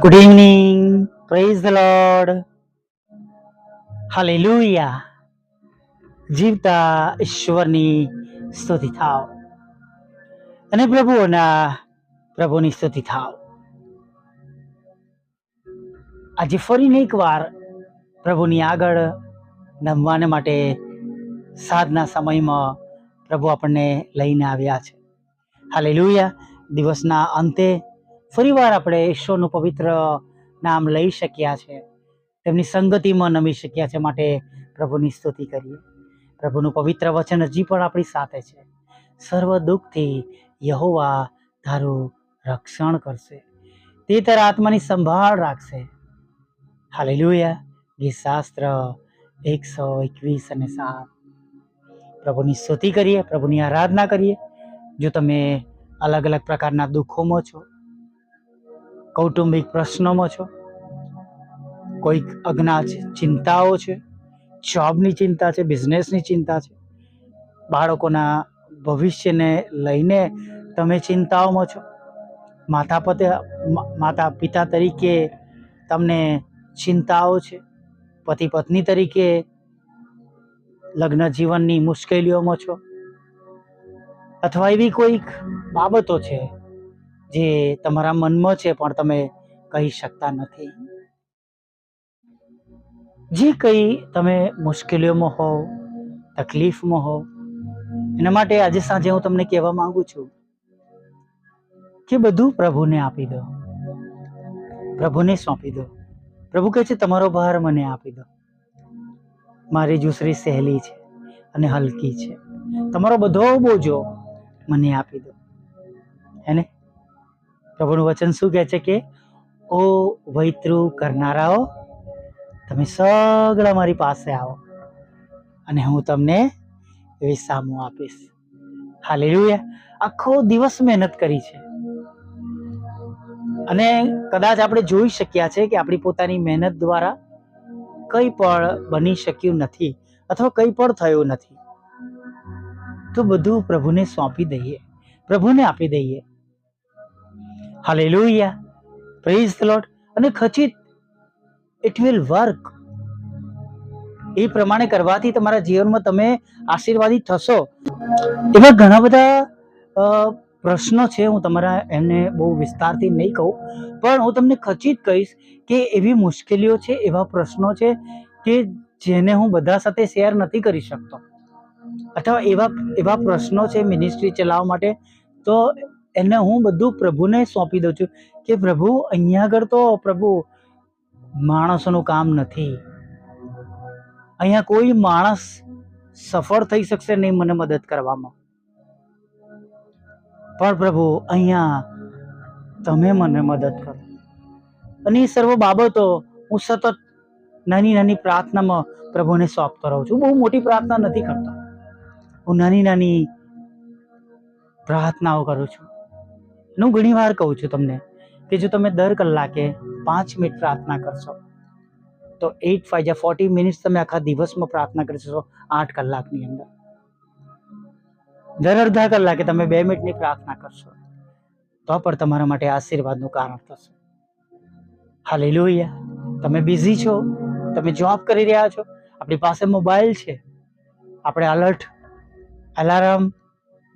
Good evening praise the Lord hallelujah જીવતા ઈશ્વરની સ્તુતિ થાવ. અને પ્રભુઓના પ્રભુની સ્તુતિ થાવ. આજે ફરીને એકવાર પ્રભુની આગળ નમવાને માટે સાધના સમયમાં પ્રભુ આપણને લઈને આવ્યા છે. હાલેલુયા દિવસના અંતે ફરીવાર આપણે ઈશ્વરનું પવિત્ર નામ લઈ શક્યા છે. તેમની સંગતિમાં નમી શક્યા છે માટે પ્રભુની સ્તુતિ કરીએ. પ્રભુનું પવિત્ર વચન હજી પણ આપણી સાથે છે. સર્વ દુઃખથી યહોવા તારું રક્ષણ કરશે. તે તારા આત્માની સંભાળ રાખશે. હાલેલુયા. ગીત શાસ્ત્ર એકસો એકવીસ અને સાત. પ્રભુની સ્તુતિ કરીએ, પ્રભુની આરાધના કરીએ. જો તમે અલગ અલગ પ્રકારના દુઃખોમાં છો કૌટુંબિક પ્રશ્નોમાં છો? કોઈક અજ્ઞા છે ચિંતાઓ છે? જોબની ચિંતા છે, બિઝનેસની ચિંતા છે? બાળકોના ભવિષ્યને લઈને તમે ચિંતાઓમાં છો? માતા પિતા માતા પિતા તરીકે તમને ચિંતાઓ છે? પતિ પત્ની તરીકે લગ્ન જીવનની મુશ્કેલીઓમાં છો? અથવા એવી કોઈક બાબતો છે જે તમારા મનમાં છે પણ તમે કહી શકતા નથી. જે કંઈ તમે મુશ્કેલીઓમાં હોવ, તકલીફમાં હોવ, એના માટે આજે સાંજે હું તમને કહેવા માંગુ છું કે બધું પ્રભુને આપી દો. પ્રભુને સોંપી દો. પ્રભુ કહે છે, તમારો ભાર મને આપી દો. મારી જુસરી સહેલી છે અને હલકી છે. તમારો બધો બોજો મને આપી દો. હેને પ્રભુનું વચન શું કહે છે કે, ઓ વૈતૃ કરનારાઓ, તમે સગળા મારી પાસે આવો અને હું તમને વિસામો આપીશ. હાલેલુયા. આખો દિવસ મહેનત કરી છે. અને કદાચ આપણે જોઈ શક્યા છે કે આપણી પોતાની મહેનત દ્વારા કંઈ પણ બની શક્યું નથી અથવા કંઈ પણ થયું નથી. તો બધું પ્રભુને સોંપી દઈએ. પ્રભુને આપી દઈએ. હાલેલુયા પ્રેઝ ધ લોર્ડ અને ખચિત ઇટ વિલ વર્ક એ પ્રમાણે કરવાથી તમારા જીવનમાં તમે આશીર્વાદિત થશો. એવા ઘણા બધા પ્રશ્નો છે. હું તમારા એમને બહુ વિસ્તારથી નહીં કહું. પણ હું તમને ખચિત કહીશ કે એવી મુશ્કેલીઓ છે, એવા પ્રશ્નો છે કે જેને હું બધા સાથે શેર નથી કરી શકતો. અથવા એવા એવા પ્રશ્નો છે મિનિસ્ટ્રી ચલાવવા માટે, તો એને હું બધું પ્રભુને સોંપી દઉં છું કે પ્રભુ, અહીંયા આગળ તો પ્રભુ, માણસોનું કામ નથી. અહીંયા કોઈ માણસ સફળ થઈ શકશે નહીં મને મદદ કરવામાં. પણ પ્રભુ, અહીંયા તમે મને મદદ કરો. અને એ સર્વ બાબતો હું સતત નાની નાની પ્રાર્થનામાં પ્રભુને સોંપતો રહું છું. બહુ મોટી પ્રાર્થના નથી કરતો. હું નાની નાની પ્રાર્થનાઓ કરું છું. હું ઘણી વાર કહું છું તમને કે જો તમે દર કલાકે પાંચ મિનિટ પ્રાર્થના કરશો, તો એઇટ ફાઈવ જા ફોર્ટી મિનિટ્સ તમે આખા દિવસમાં પ્રાર્થના કરી શકશો આઠ કલાકની અંદર. દર અડધા કલાકે તમે બે મિનિટની પ્રાર્થના કરશો, તો પણ તમારા માટે આશીર્વાદનું કારણ થશે. હાલેલુયા તમે બિઝી છો, તમે જોબ કરી રહ્યા છો, આપણી પાસે મોબાઈલ છે, આપણે અલર્ટ અલાર્મ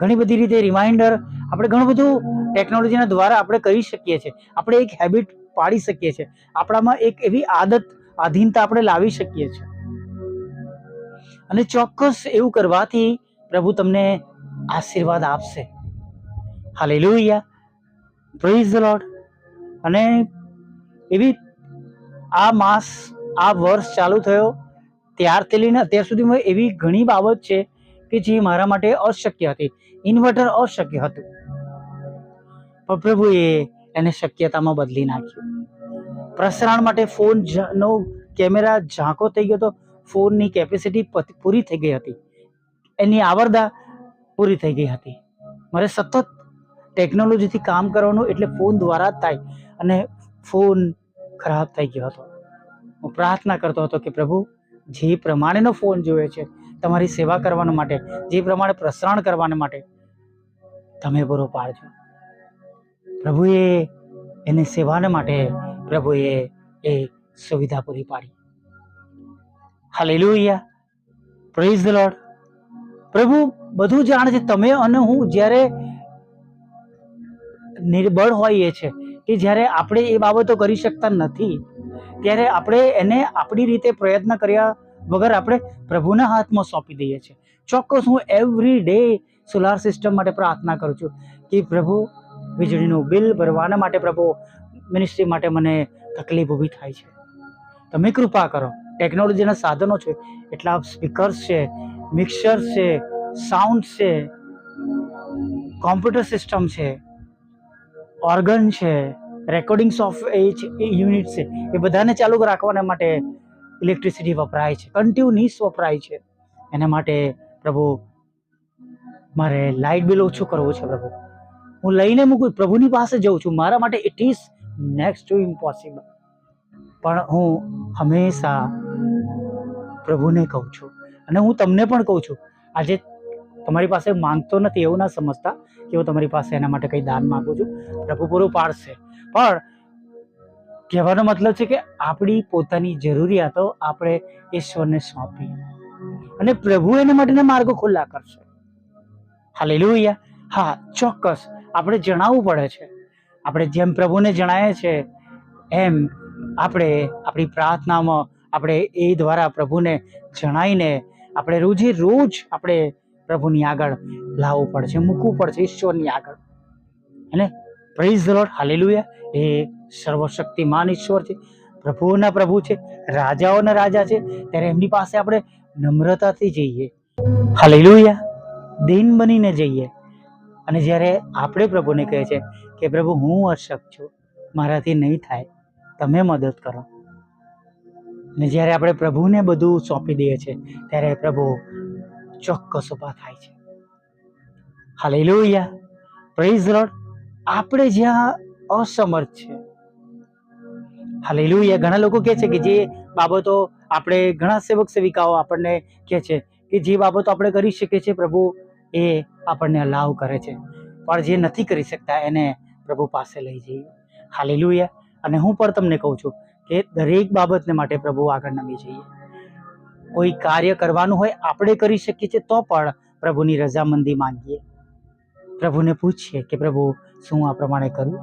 ઘણી બધી રીતે રિમાઇન્ડર આપણે ઘણું બધું ટેકનોલોજીના દ્વારા આપણે કરી શકીએ છીએ. આપણે એક હેબિટ પાડી શકીએ છીએ. આપણામાં એક એવી આદત, આધીનતા આપણે લાવી શકીએ છીએ. અને ચોક્કસ એવું કરવાથી પ્રભુ તમને આશીર્વાદ આપશે. હાલેલુયા પ્રેઝ ધ લોર્ડ અને એવી આ માસ, આ વર્ષ ચાલુ થયો. ત્યારથી લઈને અત્યાર સુધીમાં એવી ઘણી બાબત છે કે જે મારા માટે અશક્ય હતી. ઇન્વર્ટર અશક્ય હતું. પણ પ્રભુએ એને શક્યતામાં બદલી નાખ્યું. પ્રસારણ માટે ફોન નો કેમેરા ઝાંકો થઈ ગયો તો ફોનની કેપેસિટી પૂરી થઈ ગઈ હતી. એની આવરદા પૂરી થઈ ગઈ હતી. મારે સતત ટેકનોલોજીથી કામ કરવાનું એટલે ફોન દ્વારા જ થાય અને ફોન ખરાબ થઈ ગયો હતો. હું પ્રાર્થના કરતો હતો કે પ્રભુ, જે પ્રમાણેનો ફોન જોઈએ છે, તમારી સેવા કરવાના માટે, જે પ્રમાણે પ્રસારણ કરવાના માટે, તમે પૂરો પાડજો. પ્રભુએ એને સેવાને માટે પ્રભુએ એ સુવિધા પૂરી પાડી. હાલેલુયા પ્રેઝ ધ લોર્ડ પ્રભુ, બધું જાણે છે. તમે અને હું જ્યારે નિર્બળ હોઈએ છે કે જ્યારે આપણે એ બાબતો કરી શકતા નથી, ત્યારે આપણે એને આપણી રીતે પ્રયત્ન કર્યા વગર આપણે પ્રભુના હાથમાં સોંપી દઈએ છીએ. ચોક્કસ હું એવરી ડે સોલાર સિસ્ટમ માટે પ્રાર્થના કરું છું કે પ્રભુ વીજળીનું બિલ ભરવાના માટે પ્રભુ મિનિસ્ટ્રી માટે મને તકલીફ ઊભી થાય છે. તમે કૃપા કરો. ટેકનોલોજીના સાધનો છે. એટલા સ્પીકર્સ છે મિક્સર છે સાઉન્ડ છે કોમ્પ્યુટર સિસ્ટમ છે ઓર્ગન છે રેકોર્ડિંગ એ યુનિટ છે. એ બધાને ચાલુ રાખવાના માટે ઇલેક્ટ્રિસિટી વપરાય છે. કન્ટિન્યુઅસ વપરાય છે. એના માટે પ્રભુ, મારે લાઇટ બિલ ઓછું કરવું છે પ્રભુ. હું લઈને મૂકું પ્રભુની પાસે જઉં છું, મારા માટે it is next to impossible પણ હું હંમેશા પ્રભુને કહું છું અને હું તમને પણ કહું છું, આજે તમારી પાસે માંગતો નથી એવું ના સમજતા કે હું તમારી પાસે એના માટે કંઈ દાન માગું છું. પ્રભુ પૂરું પાડશે. પણ કહેવાનો મતલબ છે કે આપણી પોતાની જરૂરિયાતો આપણે ઈશ્વરને સોંપી અને પ્રભુ એના માટેના માર્ગો ખુલ્લા કરશે. હા હાલેલુયા હા, ચોક્કસ. આપણે જણાવવું પડે છે. આપણે જેમ પ્રભુને જણાય છે, એમ આપણે આપણી પ્રાર્થનામાં આપણે એ દ્વારા પ્રભુને જણાવીને આપણે રોજે રોજ આપણે પ્રભુની આગળ લાવવું પડશે મૂકવું પડશે ઈશ્વરની આગળ. અને પ્રેઝ ધ લોર્ડ હાલેલુયા એ સર્વશક્તિમાન ઈશ્વર છે પ્રભુના પ્રભુ છે, રાજાઓના રાજા છે, ત્યારે એમની પાસે આપણે નમ્રતાથી જઈએ. હાલેલુયા દિન બનીને જઈએ. અને જ્યારે આપણે પ્રભુને કહે છે કે, પ્રભુ, હું અશક છું, મારાથી નહીં થાય, તમે મદદ કરો. અને જ્યારે આપણે પ્રભુને બધું સોંપી દઈએ છીએ, ત્યારે પ્રભુ ચોક્કસ ઊભા થાય છે. હાલેલુયા. પ્રેઝ લોર્ડ આપણે જ્યાં અસમર્થ છે. હાલેલુયા. ઘણા લોકો કહે છે કે, જે બાબતો આપણે, ઘણા સેવક સેવિકાઓ આપણને કહે છે કે, જે બાબતો આપણે કરી શકીએ છીએ, પ્રભુ એ આપણને અલાવ કરે છે. પણ જે નથી કરી શકતા એને પ્રભુ પાસે લઈ જઈએ. હાલેલુયા અને હું પણ તમને કહું છું કે દરેક બાબતને માટે પ્રભુ આગળ નમી જઈએ. કોઈ કાર્ય કરવાનું હોય, આપણે કરી શકીએ છીએ તો પણ પ્રભુની રજામંદી માંગીએ. પ્રભુને પૂછીએ કે પ્રભુ, શું આ પ્રમાણે કરું?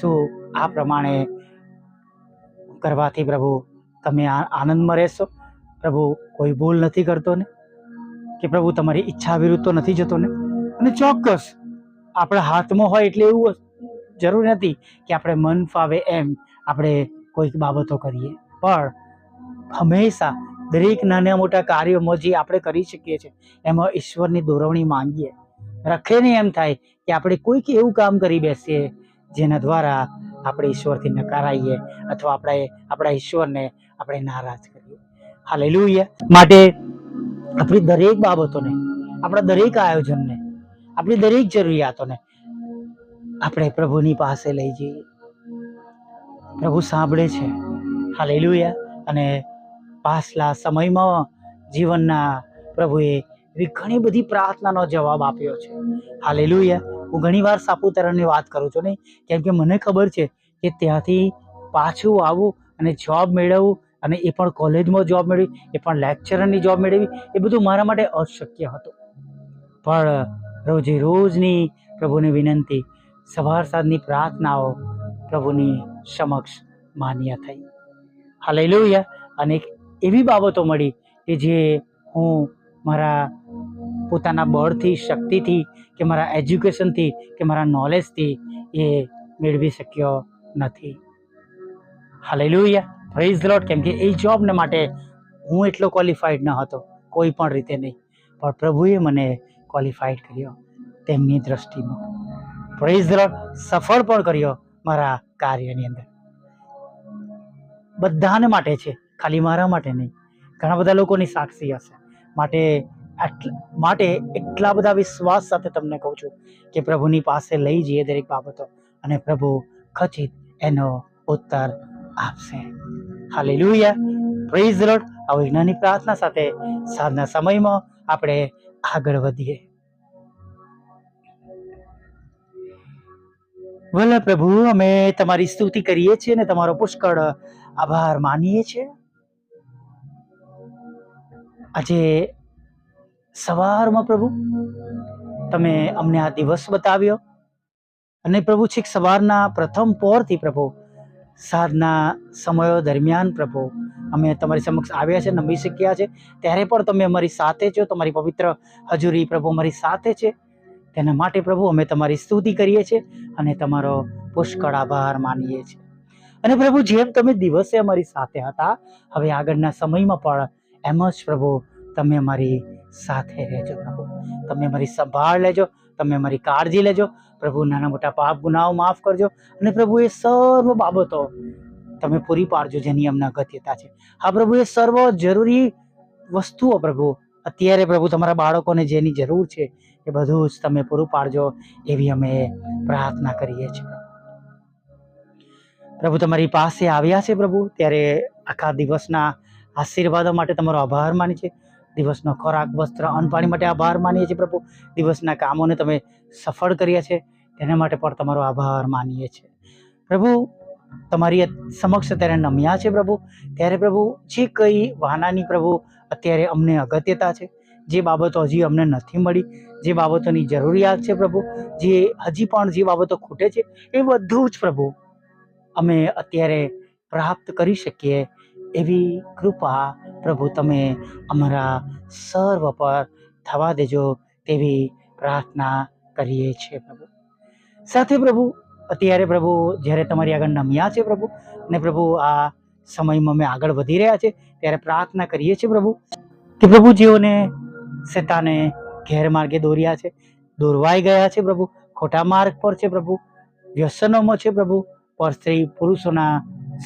શું આ પ્રમાણે કરવાથી પ્રભુ તમે આનંદમાં રહેશો? પ્રભુ કોઈ ભૂલ નથી કરતો ને? કે પ્રભુ, તમારી ઈચ્છા વિરુદ્ધ તો નથી જતો ને? અને ચોક્કસ, આપણા હાથમાં હોય એટલે એવું જરૂર નથી કે આપણે મન ફાવે એમ આપણે કોઈક બાબતો કરીએ. પણ હંમેશા દરેક નાના મોટા કાર્યોમાં જે આપણે કરી શકીએ છીએ, એમાં ઈશ્વરની દોરવણી માંગીએ. રખે ને એમ થાય કે આપણે કોઈક એવું કામ કરી બેસીએ જેના દ્વારા આપણે ઈશ્વરથી નકારાઈએ અથવા આપણે, આપણા ઈશ્વરને આપણે નારાજ કરીએ. હાલે માટે આપણી દરેક બાબતોને, આપણા દરેક આયોજનને, આપણી દરેક જરૂરિયાતોને આપણે પ્રભુની પાસે લઈ જઈએ. પ્રભુ સાંભળે છે. હાલેલુયા. અને પાછલા સમયમાં જીવનના પ્રભુએ એવી ઘણી બધી પ્રાર્થનાનો જવાબ આપ્યો છે. હાલેલુયા. હું ઘણીવાર સાપુતારાની વાત કરું છું નહીં. કેમ કે મને ખબર છે કે ત્યાંથી પાછું આવવું અને જોબ મેળવવું અને એ પણ કોલેજમાં જોબ મેળવી, એ પણ લેક્ચરરની જોબ મેળવી, એ બધું મારા માટે અશક્ય હતું. પણ રોજે રોજની પ્રભુની વિનંતી, સવાર સાંજની પ્રાર્થનાઓ પ્રભુની સમક્ષ માન્ય થઈ. હાલેલુયા. અને એવી બાબતો મળી કે જે હું મારા પોતાના બળથી, શક્તિથી કે મારા એજ્યુકેશનથી કે મારા નોલેજથી એ મેળવી શક્યો નથી. હાલેલુયા. પ્રેઝ લોટ કેમ કે એ જોબને માટે હું એટલો ક્વોલિફાઈડ ન હતો, કોઈ પણ રીતે નહીં. પણ પ્રભુએ મને ક્વોલિફાઈડ કર્યો તેમની દ્રષ્ટિમાં. પ્રેઝ લોટ સફળ પણ કર્યો મારા કાર્યની અંદર. બધાને માટે છે, ખાલી મારા માટે નહીં. ઘણા બધા લોકોની સાક્ષી હશે. માટે માટે એટલા બધા વિશ્વાસ સાથે તમને કહું છું કે પ્રભુની પાસે લઈ જઈએ દરેક બાબતો. અને પ્રભુ ખચિત એનો ઉત્તર આપશે. હાલેલુયા. પ્રેઝ લોર્ડ આ વિજ્ઞાની પ્રાર્થના સાથે સાંજના સમયમાં આપણે આગળ વધીએ. ભલે પ્રભુ, અમે તમારી સ્તુતિ કરીએ છીએ અને તમારો પુષ્કળ આભાર માનીએ છીએ. આજે સવારમાં પ્રભુ, તમે અમને આ દિવસ બતાવ્યો. અને પ્રભુ, છેક સવારના પ્રથમ પોરથી પ્રભુ સાંજના સમયો દરમિયાન પ્રભુ, અમે તમારી સમક્ષ આવ્યા છે, નમી શક્યા છે. ત્યારે પણ તમે અમારી સાથે છો, તમારી પવિત્ર હજુરી પ્રભુ અમારી સાથે છે. તેના માટે પ્રભુ અમે તમારી સ્તુતિ કરીએ છીએ અને તમારો પુષ્કળ આભાર માનીએ છીએ. અને પ્રભુ, જેમ તમે દિવસે અમારી સાથે હતા, હવે આગળના સમયમાં પણ એમ જ પ્રભુ, તમે અમારી સાથે રહેજો પ્રભુ. તમે અમારી સંભાળ લેજો તમે અમારી કાળજી લેજો. પ્રભુ, નાના મોટા પાપ ગુનાઓ માફ કરજો. અને પ્રભુ, એ સર્વ બાબતો તમે પૂરી પાડજો જેની અમને અગત્યતા છે. હા, પ્રભુ, એ સર્વ જરૂરી વસ્તુઓ પ્રભુ. અત્યારે પ્રભુ, તમારા બાળકોને જેની જરૂર છે, એ બધું જ તમે પૂરું પાડજો એવી અમે પ્રાર્થના કરીએ છીએ. પ્રભુ, તમારી પાસે આવ્યા છે પ્રભુ. ત્યારે આખા દિવસના આશીર્વાદો માટે તમારો આભાર માની છે દિવસનો ખોરાક, વસ્ત્ર, અન્ન પાણી માટે આભાર માનીએ છીએ પ્રભુ. દિવસના કામોને તમે સફળ કર્યા છે, તેના માટે પણ તમારો આભાર માનીએ છીએ. પ્રભુ, તમારી સમક્ષ અત્યારે નમ્યા છે પ્રભુ. ત્યારે પ્રભુ, જે કઈ વાનાની પ્રભુ, અત્યારે અમને અગત્યતા છે. જે બાબતો હજી અમને નથી મળી, જે બાબતોની જરૂરિયાત છે પ્રભુ, જે હજી પણ જે બાબતો ખૂટે છે, એ બધું જ પ્રભુ, અમે અત્યારે પ્રાપ્ત કરી શકીએ એવી કૃપા પ્રભુ તમે અમારા સર્વ પર થવા દેજો તેવી પ્રાર્થના કરીએ છીએ પ્રભુ. સાથે પ્રભુ, અત્યારે પ્રભુ જ્યારે તમારી આગળ નમ્યા છે પ્રભુ અને પ્રભુ આ સમયમાં અમે આગળ વધી રહ્યા છે ત્યારે પ્રાર્થના કરીએ છીએ પ્રભુ કે પ્રભુ જેઓને શેતાને ગેરમાર્ગે દોર્યા છે, દોરવાઈ ગયા છે પ્રભુ, ખોટા માર્ગ પર છે પ્રભુ, વ્યસનોમાં છે પ્રભુ, પર સ્ત્રી પુરુષોના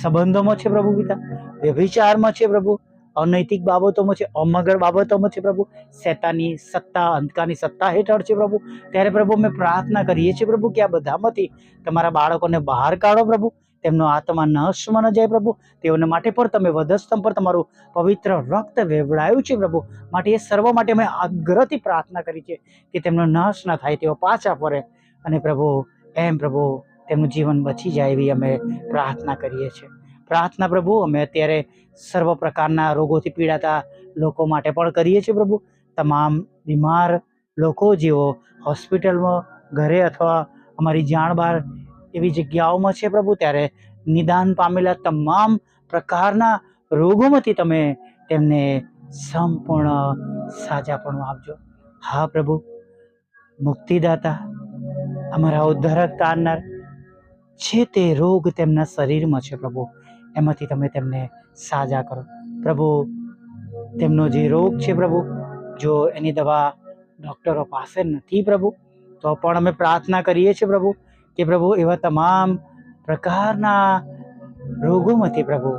સંબંધોમાં છે પ્રભુ પિતા, વ્યભિચારમાં છે પ્રભુ, અનૈતિક બાબતોમાં છે અમગળ બાબતોમાં છે પ્રભુ, શેતાની સત્તા, અંધકારની સત્તા હેઠળ છે પ્રભુ. ત્યારે પ્રભુ અમે પ્રાર્થના કરીએ છીએ પ્રભુ કે આ બધામાંથી તમારા બાળકોને બહાર કાઢો પ્રભુ. તેમનો આત્મા નશમાં ન જાય પ્રભુ. તેઓને માટે પણ તમે વધસ્તંભ પર તમારું પવિત્ર રક્ત વેવડાયું છે પ્રભુ. માટે એ સર્વ માટે અમે આગ્રહથી પ્રાર્થના કરી છે કે તેમનો નાશ ન થાય, તેઓ પાછા ફરે. અને પ્રભુ, એમ પ્રભુ તેમનું જીવન બચી જાય એવી અમે પ્રાર્થના કરીએ છીએ. પ્રાર્થના પ્રભુ, અમે અત્યારે સર્વ પ્રકારના રોગોથી પીડાતા લોકો માટે પણ કરીએ છીએ પ્રભુ. તમામ બીમાર લોકો જેઓ હોસ્પિટલમાં, ઘરે અથવા અમારી જાણ બહાર એવી જગ્યાઓમાં છે પ્રભુ, ત્યારે નિદાન પામેલા તમામ પ્રકારના રોગોમાંથી તમે તેમને સંપૂર્ણ સાજાપણું આપજો. હા પ્રભુ, મુક્તિદાતા, અમારા ઉદ્ધારક તારનાર છે તે રોગ તેમના શરીરમાં છે, પ્રભુ. એમાંથી તમે તેમને સાજા કરો. પ્રભુ, તેમનો જે રોગ છે, પ્રભુ, જો એની દવા ડૉક્ટરો પાસે નથી, પ્રભુ, તો પણ અમે પ્રાર્થના કરીએ છીએ, પ્રભુ, કે પ્રભુ, એવા તમામ પ્રકારના રોગોમાંથી, પ્રભુ,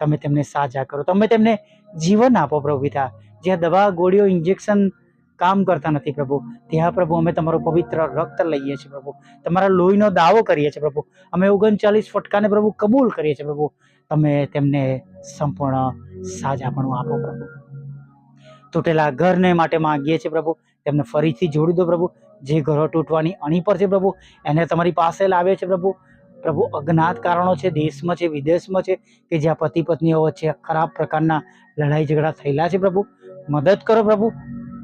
તમે તેમને સાજા કરો. તમે તેમને જીવન આપો, પ્રભુ પિતા. જ્યાં દવા, ગોળીઓ, ઇન્જેક્શન કામ કરતા નથી પ્રભુ. ત્યાં પ્રભુ અમે તમારો પવિત્ર રક્ત લઈએ છીએ પ્રભુ. તમારા લોહીનો દાવો કરીએ છીએ પ્રભુ. અમે ઓગણચાલીસ ફટકાને પ્રભુ કબૂલ કરીએ છીએ પ્રભુ. તમે તેમને સંપૂર્ણ સાજાપણું આપો પ્રભુ. તૂટેલા ઘરને માટે માંગીએ છીએ પ્રભુ. તેમને ફરીથી જોડી દો પ્રભુ. જે ઘરો તૂટવાની અણી પર છે પ્રભુ, એને તમારી પાસે લાવે છે પ્રભુ. પ્રભુ, અજ્ઞાત કારણો છે, દેશમાં છે, વિદેશમાં છે, કે જ્યાં પતિ પત્નીઓ વચ્ચે ખરાબ પ્રકારના લડાઈ ઝઘડા થયેલા છે પ્રભુ. મદદ કરો પ્રભુ.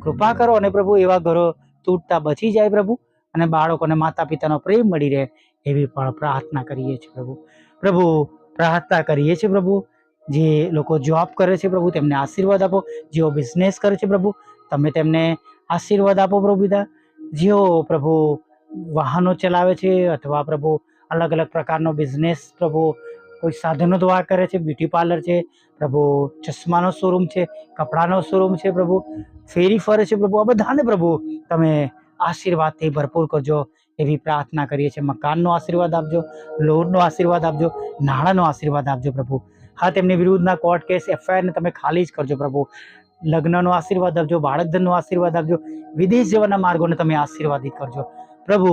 કૃપા કરો અને પ્રભુ, એવા ઘરો તૂટતા બચી જાય પ્રભુ અને બાળકોને માતા પિતાનો પ્રેમ મળી રહે એવી પણ પ્રાર્થના કરીએ છીએ પ્રભુ. પ્રભુ, પ્રાર્થના કરીએ છીએ પ્રભુ, જે લોકો જોબ કરે છે પ્રભુ, તેમને આશીર્વાદ આપો. જેઓ બિઝનેસ કરે છે પ્રભુ, તમે તેમને આશીર્વાદ આપો પ્રભુ પિતા. જેઓ પ્રભુ વાહનો ચલાવે છે અથવા પ્રભુ અલગ અલગ પ્રકારનો બિઝનેસ પ્રભુ કોઈ સાધનો દ્વારા કરે છે, બ્યુટી પાર્લર છે, પ્રભુ ચશ્માનો શોરૂમ છે, કપડાનો શોરૂમ છે, પ્રભુ ફેરી ફરે છે, પ્રભુ આ બધાને પ્રભુ તમે આશીર્વાદથી ભરપૂર કરજો, એવી પ્રાર્થના કરીએ છીએ. મકાનનો આશીર્વાદ આપજો લોનનો આશીર્વાદ આપજો, નાણાંનો આશીર્વાદ આપજો પ્રભુ. હા, તેમની વિરુદ્ધના કોર્ટ કેસ એફઆઈઆરને તમે ખાલી જ કરજો પ્રભુ. લગ્નનો આશીર્વાદ આપજો, બાળકધનનો આશીર્વાદ આપજો, વિદેશ જવાના માર્ગોને તમે આશીર્વાદિત કરજો. પ્રભુ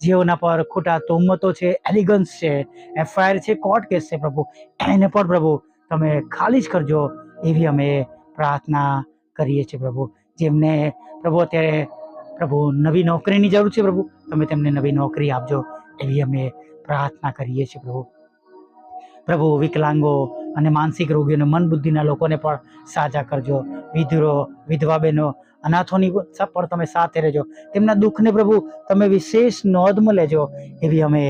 જેઓના પર ખોટા તોમતો છે એલિગન્સ છે એફઆઈઆર છે કોર્ટ કેસ છે પ્રભુ. એને પણ પ્રભુ તમે ખાલી જ કરજો એવી અમે પ્રાર્થના કરીએ છીએ પ્રભુ. જેમને પ્રભુ અત્યારે પ્રભુ નવી નોકરીની જરૂર છે પ્રભુ, તમે તેમને નવી નોકરી આપજો એવી અમે પ્રાર્થના કરીએ છીએ પ્રભુ. પ્રભુ વિકલાંગો અને માનસિક રોગીઓને મન બુદ્ધિના લોકોને પણ સાજા કરજો. વિધુરો, વિધવા બહેનો અનાથોની પણ તમે સાથે રહેજો. તેમના દુઃખને પ્રભુ તમે વિશેષ નોંધમાં લેજો એવી અમે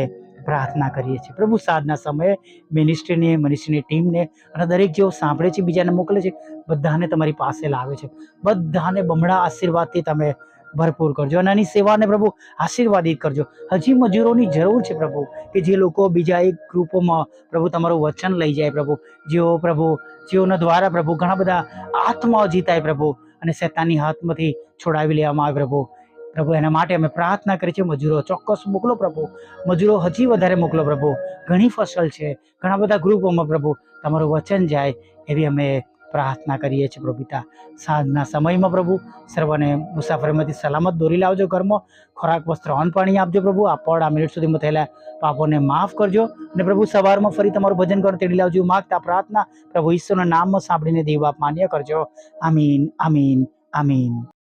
પ્રાર્થના કરીએ છીએ. પ્રભુ, સાંજના સમયે મિનિસ્ટ્રીને મિનિસ્ટ્રીની ટીમને અને દરેક જેઓ સાંભળે છે, બીજાને મોકલે છે, બધાને તમારી પાસે લાવે છે. બધાને બમણા આશીર્વાદથી તમે ભરપૂર કરજો અને આની સેવાને પ્રભુ આશીર્વાદિત કરજો. હજી મજૂરોની જરૂર છે પ્રભુ કે જે લોકો બીજા એક ગ્રુપોમાં પ્રભુ તમારું વચન લઈ જાય પ્રભુ. જેઓ પ્રભુ, જેઓના દ્વારા પ્રભુ ઘણા બધા આત્માઓ જીતાય પ્રભુ. અને શેતાની હાથમાંથી છોડાવી લેવામાં આવે પ્રભુ. પ્રભુ, એના માટે અમે પ્રાર્થના કરીએ છીએ મજૂરો, ચોક્કસ મોકલો પ્રભુ. મજૂરો હજી વધારે મોકલો પ્રભુ. ઘણી ફસલ છે, ઘણા બધા ગ્રુપોમાં પ્રભુ, તમારું વચન જાય એવી અમે પ્રાર્થના કરીએ છીએ પ્રભુ સાંજના સમયમાં પ્રભુ સર્વને મુસાફરીમાંથી સલામત દોરી લાવજો ઘરમાં. ખોરાક, વસ્ત્ર, અન્ન પાણી આપજો પ્રભુ. આ પડ આ મિનિટ સુધીમાં થયેલા પાપોને માફ કરજો અને પ્રભુ સવારમાં ફરી તમારું ભજન કરો, તેડી લાવજો, માગતા પ્રાર્થના પ્રભુ ઈશ્વરના નામમાં સાંભળીને દેવ માન્ય કરજો. આમીન આમીન આમીન.